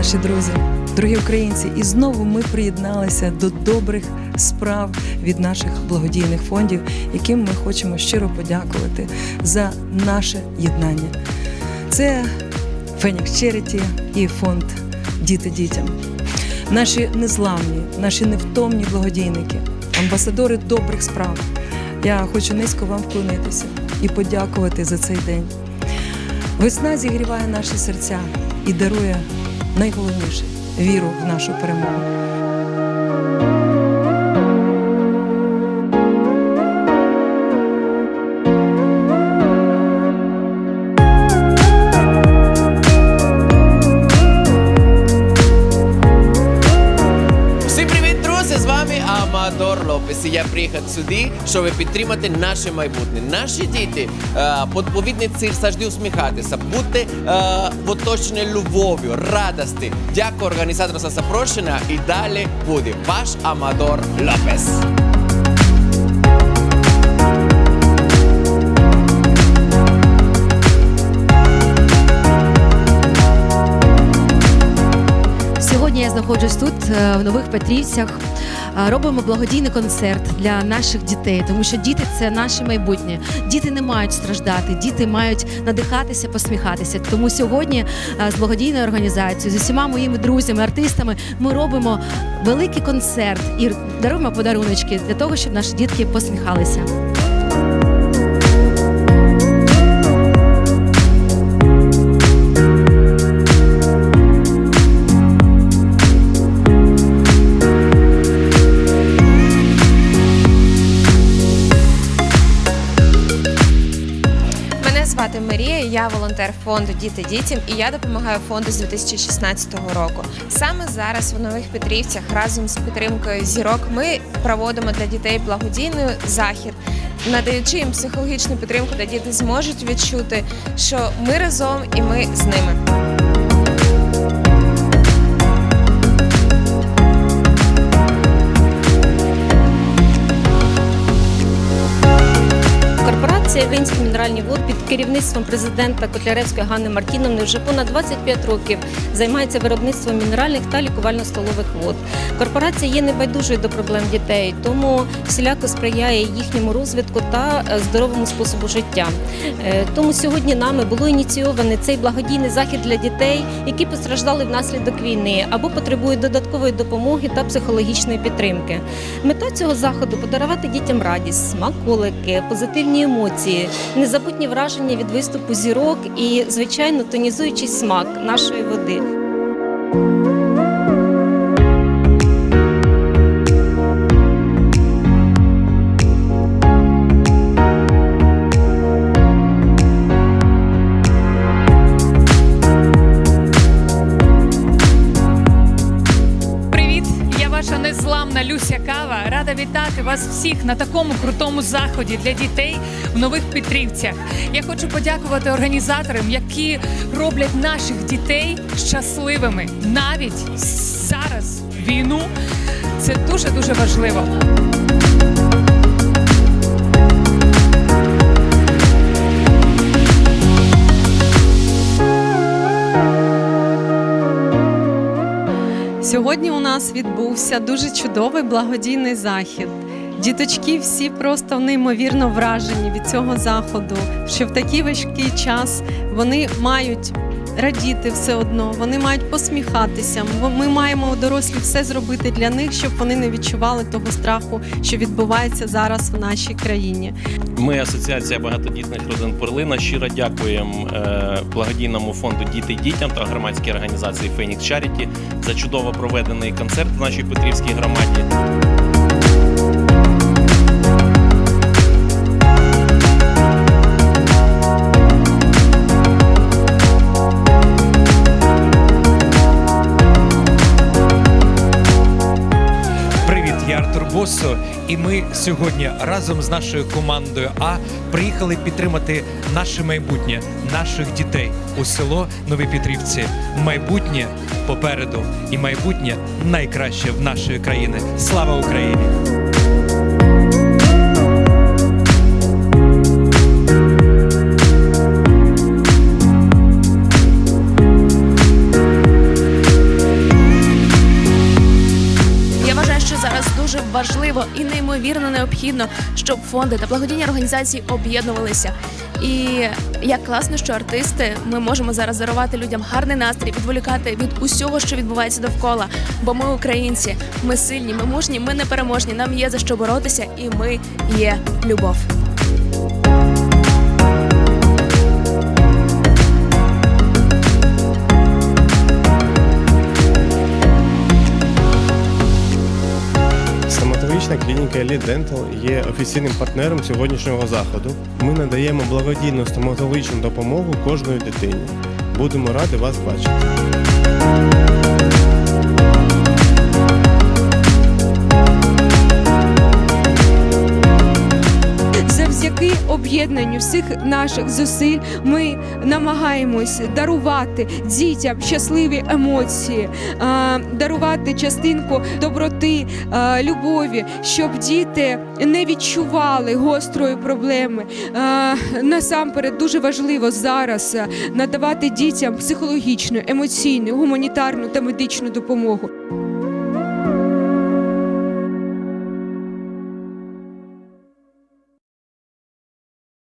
Наші друзі, дорогі українці, і знову ми приєдналися до добрих справ від наших благодійних фондів, яким ми хочемо щиро подякувати за наше єднання. Це Фенікс Черіті і фонд Діти дітям. Наші незламні, наші невтомні благодійники, амбасадори добрих справ. Я хочу низько вам вклонитися і подякувати за цей день. Весна зігріває наші серця і дарує найголовніше віру в нашу перемогу. Друзі! З вами Амадор Лопес. І я приїхав сюди, щоб підтримати наше майбутнє. Наші діти е, відповідний ціль завжди усміхатися, бути е, в оточенні любов'ю, радості. Дякую організатору за запрошення і далі буде ваш Амадор Лопес. Сьогодні я знаходжусь тут, е, в Нових Петрівцях. Робимо благодійний концерт для наших дітей, тому що діти це наше майбутнє. Діти не мають страждати, діти мають надихатися, посміхатися. Тому сьогодні з благодійною організацією, з усіма моїми друзями, артистами, ми робимо великий концерт і даруємо подаруночки для того, щоб наші дітки посміхалися. Я волонтер фонду Діти дітям і я допомагаю фонду з 2016 року. Саме зараз в Нових Петрівцях разом з підтримкою зірок ми проводимо для дітей благодійний захід, надаючи їм психологічну підтримку, де діти зможуть відчути, що ми разом і ми з ними. Винські мінеральні води під керівництвом президента Котляревської Ганни Мартіновни вже понад 25 років займається виробництвом мінеральних та лікувально-столових вод. Корпорація є небайдужою до проблем дітей, тому всіляко сприяє їхньому розвитку та е, здоровому способу життя. Е, Тому сьогодні нами було ініційований цей благодійний захід для дітей, які постраждали внаслідок війни або потребують додаткової допомоги та психологічної підтримки. Мета цього заходу подарувати дітям радість, смаколики, позитивні емоції, незабутні враження від виступу зірок і, звичайно, тонізуючий смак нашої води. Ваша незламна Люся Кава. Рада вітати вас всіх на такому крутому заході для дітей в нових Петрівцях. Я хочу подякувати організаторам, які роблять наших дітей щасливими навіть зараз війну. Це дуже дуже важливо. Сьогодні у нас відбувся дуже чудовий благодійний захід. Діточки всі просто неймовірно вражені від цього заходу, що в такий важкий час вони мають радіти все одно, вони мають посміхатися. Ми маємо дорослі все зробити для них, щоб вони не відчували того страху, що відбувається зараз в нашій країні. Ми, Асоціація багатодітних родин Перлина, щиро дякуємо е, благодійному фонду Діти дітям та громадській організації Фенікс Чаріті за чудово проведений концерт в нашій Петрівській громаді. Я Босо, і ми сьогодні разом з нашою командою А приїхали підтримати наше майбутнє, наших дітей у село Нові Петрівці. Майбутнє попереду, і майбутнє найкраще в нашої країни. Слава Україні! Важливо і неймовірно необхідно, щоб фонди та благодійні організації об'єднувалися. І як класно, що артисти ми можемо зараз дарувати людям гарний настрій, відволікати від усього, що відбувається довкола. Бо ми українці, ми сильні, ми мужні, ми непереможні. Нам є за що боротися, і ми є любов. Стоматологічна клініка Elite Dental є офіційним партнером сьогоднішнього заходу. Ми надаємо благодійну стоматологічну допомогу кожної дитині. Будемо раді вас бачити. Об'єднанню всіх наших зусиль ми намагаємось дарувати дітям щасливі емоції, дарувати частинку доброти, любові, щоб діти не відчували гострої проблеми. Насамперед дуже важливо зараз надавати дітям психологічну, емоційну, гуманітарну та медичну допомогу.